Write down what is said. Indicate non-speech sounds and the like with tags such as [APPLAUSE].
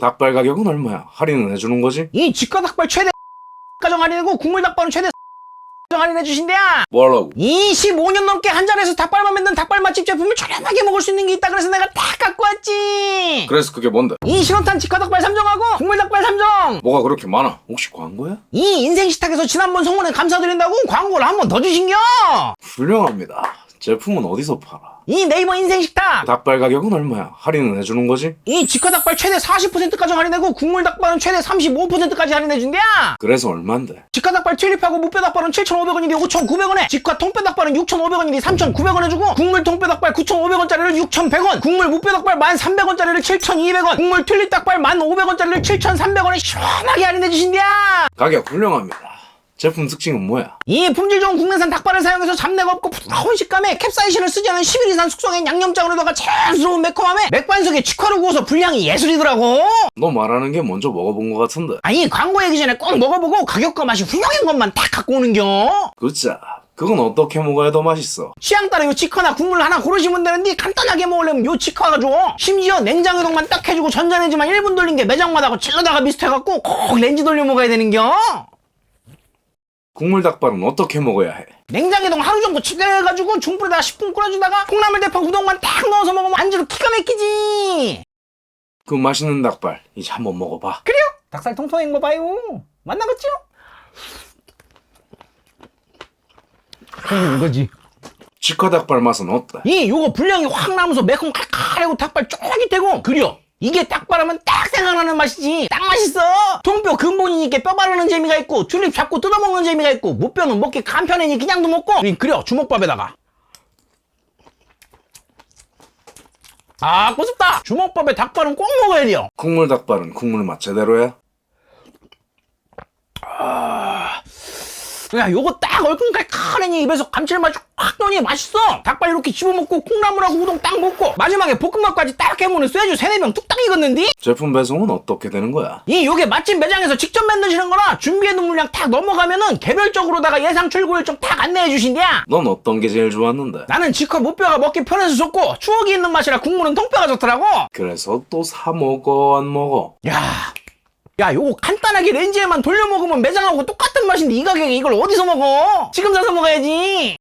닭발 가격은 얼마야? 할인은 해주는 거지? 이 직화 닭발 최대 [LAUGHS] 가정 할인이고 국물 닭발은 최대 [LAUGHS] 가정 할인해 주신대야. 뭐하라고? 25년 넘게 한 잔에서 닭발만 만든 닭발 맛집 제품을 저렴하게 먹을 수 있는 게 있다 그래서 내가 다 갖고 왔지. 그래서 그게 뭔데? 이 신호탄 직화 닭발 3정하고 국물 닭발 3정. 뭐가 그렇게 많아? 혹시 광고야? 이 인생 식탁에서 지난번 성원에 감사드린다고 광고를 한 번 더 주신겨. 훌륭합니다. 제품은 어디서 팔아? 이 네이버 인생 식탁. 닭발 가격은 얼마야? 할인은 해주는 거지? 이 직화 닭발 최대 40%까지 할인되고 국물 닭발은 최대 35%까지 할인해 준대야. 그래서 얼만데? 직화 닭발 칠립하고 무뼈 닭발은 7,500원인데 5,900원에 직화 통뼈 닭발은 6,500원인데 3,900원 해주고 국물 통뼈 닭발 9,500원짜리를 6,100원 국물 무뼈 닭발 1,300원짜리를 7,200원 국물 튤립 닭발 1,500원짜리를 7,300원에 시원하게 할인해 주신대야 가격 훌륭합니다. 제품 특징은 뭐야? 이 품질 좋은 국내산 닭발을 사용해서 잡내가 없고 부드러운 식감에 캡사이신을 쓰지 않은 11 이상 숙성의 양념장으로다가 자연스러운 매콤함에 맥반석에 직화를 구워서 분량이 예술이더라고 너 말하는 게 먼저 먹어본 것 같은데. 아니 광고 얘기 전에 꼭 먹어보고 가격과 맛이 훌륭한 것만 딱 갖고 오는겨 그자 그건 어떻게 먹어야 더 맛있어? 취향 따라 요 치과나 국물 하나 고르시면 되는데 간단하게 먹으려면 요 치과가 좋아 심지어 냉장해동만 딱 해주고 전자레인지만 1분 돌린 게 매장마다 고 찔러다가 비슷해갖고 꼭 렌즈 돌려 먹어야 되는겨 국물 닭발은 어떻게 먹어야 해? 냉장해동 하루 정도 치대해가지고 중불에다가 10분 끓여주다가 콩나물 대파 우동만 딱 넣어서 먹으면 안주로 기가 막히지 그 맛있는 닭발 이제 한번 먹어봐. 그래요? 닭살 통통한 거 봐요 만나봤죠? 음, 이거지 직화 닭발 맛은 어때? 이 요거 분량이 확 나면서 매콤 칼칼하고 닭발 쫄깃되고 그려 이게 닭발하면 딱 생각나는 맛이지 딱 맛있어. 통뼈 근본이니까 뼈 바르는 재미가 있고 줄립 잡고 뜯어먹는 재미가 있고 무뼈는 먹기 간편하니 그냥도 먹고. 이 그려 주먹밥에다가. 아 꼬습다. 주먹밥에 닭발은 꼭 먹어야 돼요. 국물 닭발은 국물 맛 제대로야? 야 요거 딱 얼큰 칼칼하니 입에서 감칠맛이 확 나니 맛있어 닭발 이렇게 씹어먹고 콩나물하고 우동 딱 먹고 마지막에 볶음밥까지 딱 해먹는 쇠주 세네 병 뚝딱 익었는디 제품 배송은 어떻게 되는 거야? 이 요게 맛집 매장에서 직접 만드시는 거라 준비해둔 물량 딱 넘어가면은 개별적으로다가 예상 출고 일정 딱 안내해 주신대야 넌 어떤 게 제일 좋았는데? 나는 직화 무뼈가 먹기 편해서 좋고 추억이 있는 맛이라 국물은 통뼈가 좋더라고 그래서 또 사 먹어 안 먹어? 야, 야 요거 간단하게 렌즈에만 돌려 먹으면 매장하고 똑같은 맛인데 이 가격에 이걸 어디서 먹어? 지금 사서 먹어야지